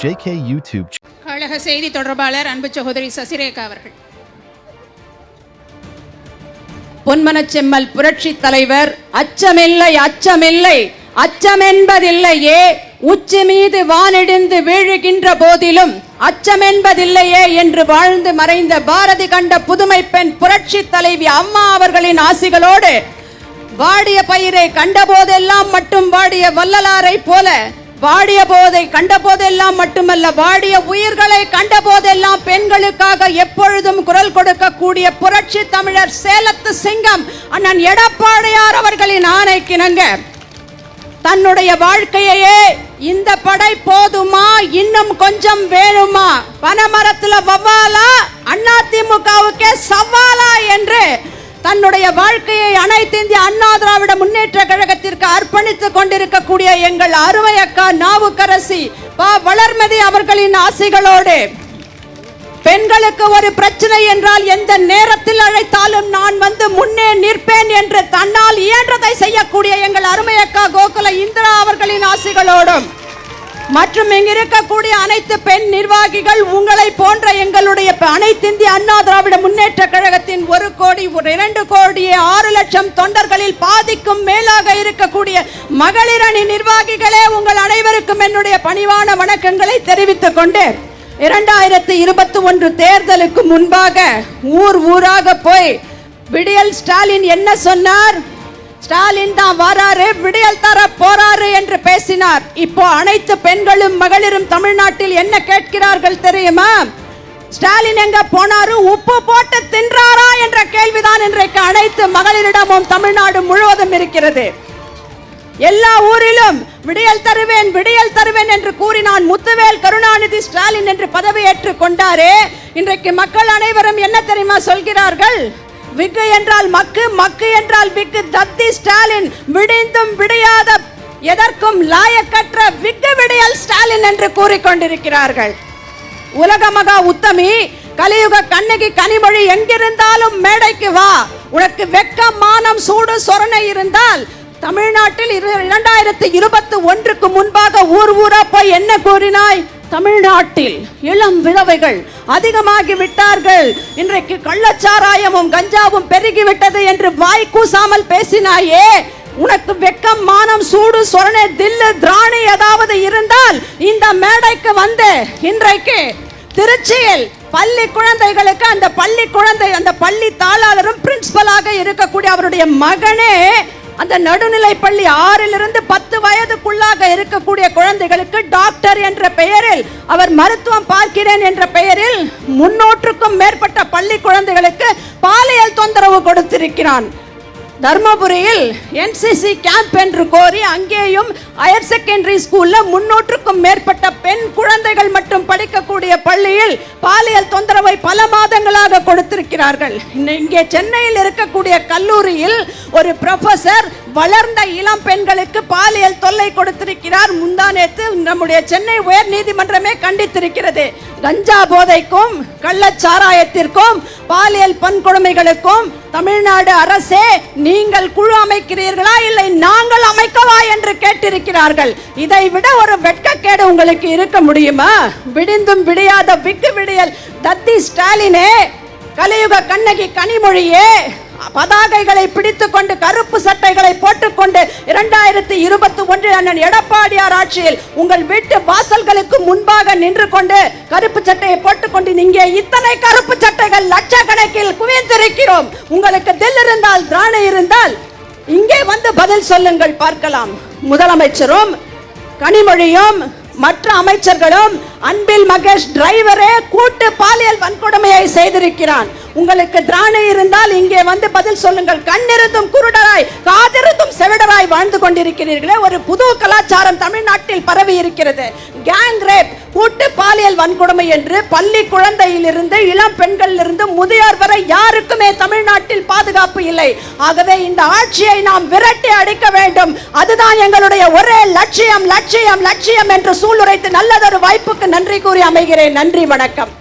JK YouTube கழக செய்தி தொடர்பாளர் அன்பு சகோதரி சசிரேகா அவர்கள். பொன்மனச்செம்மல் புரட்சி தலைவர் அச்சமில்லை அச்சமில்லை அச்சமென்பதில்லையே உச்சி மீது வானிடிந்து வீழுகின்ற போதிலும் அச்சமென்பதில்லையே என்று வாழ்ந்து மறைந்த பாரதி கண்ட புதுமை பெண் புரட்சி தலைவி அம்மா அவர்களின் ஆசிகளோடு வாடிய பயிரை கண்டபோதெல்லாம் மட்டும் வாடிய வள்ளலாரை போல வாடிய போதை கண்ட போதெல்லாம் மட்டுமல்ல வாடிய உயிர்களை கண்ட போதெல்லாம் பெண்களுக்காக எப்பொழுதும் குரல் கொடுக்கக்கூடிய புரட்சி தமிழர் சேலத்து சிங்கம் அண்ணன் எடப்பாடியார் அவர்களின் ஆணைக்கிணங்க தன்னுடைய வாழ்க்கையையே இந்த படை போதுமா இன்னும் கொஞ்சம் வேணுமா? பனமரத்துல வவ்வாலா அதிமுகவுக்கே சவாலா என்று தன்னுடைய வாழ்க்கையை அனைத்து இந்திய அண்ணா திராவிட முன்னேற்ற கழகத்திற்கு அர்ப்பணித்துக் கொண்டிருக்கக்கூடிய எங்கள் அருமை அக்கா நாவுக்கரசி பா. வளர்மதி அவர்களின் ஆசைகளோடு. பெண்களுக்கு ஒரு பிரச்சனை என்றால் எந்த நேரத்தில் அழைத்தாலும் நான் வந்து முன்னே நிற்பேன் என்று தன்னால் இயன்றதை செய்யக்கூடிய எங்கள் அருமையக்கா கோகுல இந்திரா அவர்களின் ஆசைகளோடும். மற்றும் இங்கு இருக்கக்கூடிய அனைத்து பெண் நிர்வாகிகள் உங்களை போன்ற எங்களுடைய அனைத்திந்திய அனைத்து இந்திய அண்ணா திராவிட முன்னேற்ற கழகத்தின் ஒரு கோடி ஒரு இரண்டு கோடி ஆறு லட்சம் தொண்டர்களில் பாதிக்கும் மேலாக இருக்கக்கூடிய மகளிர் அணி நிர்வாகிகளே உங்கள் அனைவருக்கும் என்னுடைய பணிவான வணக்கங்களை தெரிவித்துக் கொண்டு இரண்டாயிரத்தி இருபத்தி ஒன்று தேர்தலுக்கு முன்பாக ஊர் ஊராக போய் விடியல் ஸ்டாலின் என்ன சொன்னார்? ஸ்டாலின் தான் வராரு விடியல் தர போறாரு என்று பேசினார். இப்போ அனைத்து பெண்களும் மகளிரும் தமிழ்நாட்டில் என்ன கேட்கிறார்கள் தெரியுமா? ஸ்டாலின் எங்க போனாரு? உப்பு போட்டு தின்றாரா என்ற கேள்விதான் இன்றைக்கு அனைத்து மகளிரிடமும் தமிழ்நாடு முழுவதும் இருக்கிறது. எல்லா ஊரிலும் விடியல் தருவேன் விடியல் தருவேன் என்று கூறினான் முத்துவேல் கருணாநிதி ஸ்டாலின் என்று பதவியேற்றுக் கொண்டாரே. இன்றைக்கு மக்கள் அனைவரும் என்ன தெரியுமா சொல்கிறார்கள்? விக்கு என்றால் மக்கு மக்கு என்றால் விக்கு. தத்தி ஸ்டாலின் விடிந்தும் விடியாத எதற்கும் லாயக்கற்ற விக்கு விடியல் ஸ்டாலின் என்று கூறிக்கொண்டிருக்கிறார்கள். உலக மகா உத்தமி கலியுக கண்ணகி கனிமொழி எங்கிருந்தாலும் மேடைக்கு வா. உனக்கு வெக்க மானம் சூடு சொரணை இருந்தால் தமிழ்நாட்டில் இரு- இரண்டாயிரத்தி இருபத்தி ஒன்றுக்கு முன்பாக ஊர் ஊரா போய் என்ன கூறினாய்? தமிழ்நாட்டில் இளம் விதவைகள் அதிகமாகி விட்டார்கள். இன்றைக்கு கள்ளச்சாராயமும் கஞ்சாவும் பெருகிவிட்டது என்று வாய் கூசாமல் பேசினாயே. உனக்கு வெக்கம் மானம் சூடு சொரணை தில்லு திராணி ஏதாவது இருந்தால் இந்த மேடைக்கு வந்து இன்றைக்கு திருச்சியில் பள்ளி குழந்தைகளுக்கு அந்த பள்ளி குழந்தை அந்த பள்ளி தாளாளரும் பிரின்சிபலாக இருக்கக்கூடிய அவருடைய மகனே அந்த நடுநிலை பள்ளி ஆறிலிருந்து பத்து வயதுக்குள்ளாக இருக்கக்கூடிய குழந்தைகளுக்கு டாக்டர் என்ற பெயரில் அவர் மருத்துவம் பார்க்கிறேன் என்ற பெயரில் முன்னூற்றுக்கும் மேற்பட்ட பள்ளி குழந்தைகளுக்கு பாலியல் தொந்தரவு கொடுத்திருக்கிறான். தர்மபுரியில் என்சிசி கேம்ப் என்று கோரி அங்கேயும் ஹையர் செகண்டரி ஸ்கூல்ல முன்னூற்றுக்கும் மேற்பட்ட பெண் குழந்தைகள் மட்டும் படிக்கக்கூடிய பள்ளியில் பாலியல் தொந்தரவை பல மாதங்களாக கொடுத்திருக்கிறார்கள். இங்கே சென்னையில் இருக்கக்கூடிய கல்லூரியில் ஒரு ப்ரொஃபசர் வளர்ந்த இளம் பெண்களுக்கு பாலியல் தொல்லை கொடுத்திருக்கிறார். முந்தானேத்து நம்முடைய சென்னை உயர் நீதிமன்றமே கண்டித்திருக்கிறது. கஞ்சா போதைக்கும் கள்ளச்சாராயத்திற்கும் பாலியல் பன்கொடுமைகளுக்கும் தமிழ்நாடு அரசே நீங்கள் குழு அமைக்கிறீர்களா இல்லை நாங்கள் அமைக்கவா என்று கேட்டிருக்கிறார்கள்? இதை விட ஒரு வெட்கக்கேடு உங்களுக்கு இருக்க முடியுமா? விடிந்தும் விடியாத விக்கு விடியல் தத்தி ஸ்டாலினே கலியுக கண்ணகி கனிமொழியே பதாகைகளை பிடித்துக்கொண்டு கருப்பு சட்டைகளை போட்டுக்கொண்டு இரண்டாயிரத்தி இருபத்தி ஒன்றில் அண்ணன் எடப்பாடியார் ஆட்சியில் உங்கள் வீட்டு வாசல்களுக்கு முன்பாக நின்று கொண்டு கருப்பு சட்டையை போட்டுக்கொண்டு இங்கே இத்தனை கருப்பு சட்டைகள் லட்சக்கணக்கில் குவிந்திருக்கிறோம். உங்களுக்கு தில் இருந்தால் திராணை இருந்தால் இங்கே வந்து பதில் சொல்லுங்கள் பார்க்கலாம். முதலமைச்சரும் கனிமொழியும் மற்ற அமைச்சர்களும் அன்பில் மகேஷ் டிரைவரே கூட்டு பாலியல் வன்கொடுமையை செய்திருக்கிறான். உங்களுக்கு திராணை இருந்தால் இங்கே வந்து பதில் சொல்லுங்கள். கண்ணிருந்தும் குருடராய் காதிருந்தும் செவிடராய் வாழ்ந்து கொண்டிருக்கிறீர்களே. ஒரு புது கலாச்சாரம் தமிழ்நாட்டில் பரவி இருக்கிறது. கேங் ரேப் கூட்டு பாலியல் வன்கொடுமை என்று பள்ளி குழந்தையிலிருந்து இளம் பெண்களிலிருந்து முதியோர் வரை யாருக்குமே தமிழ்நாட்டில் பாதுகாப்பு இல்லை. ஆகவே இந்த ஆட்சியை நாம் விரட்டி அடிக்க வேண்டும். அதுதான் எங்களுடைய ஒரே லட்சியம் லட்சியம் லட்சியம் என்று சூளுரைத்து நல்லதொரு வாய்ப்புக்கு நன்றி கூறி அமைகிறேன். நன்றி வணக்கம்.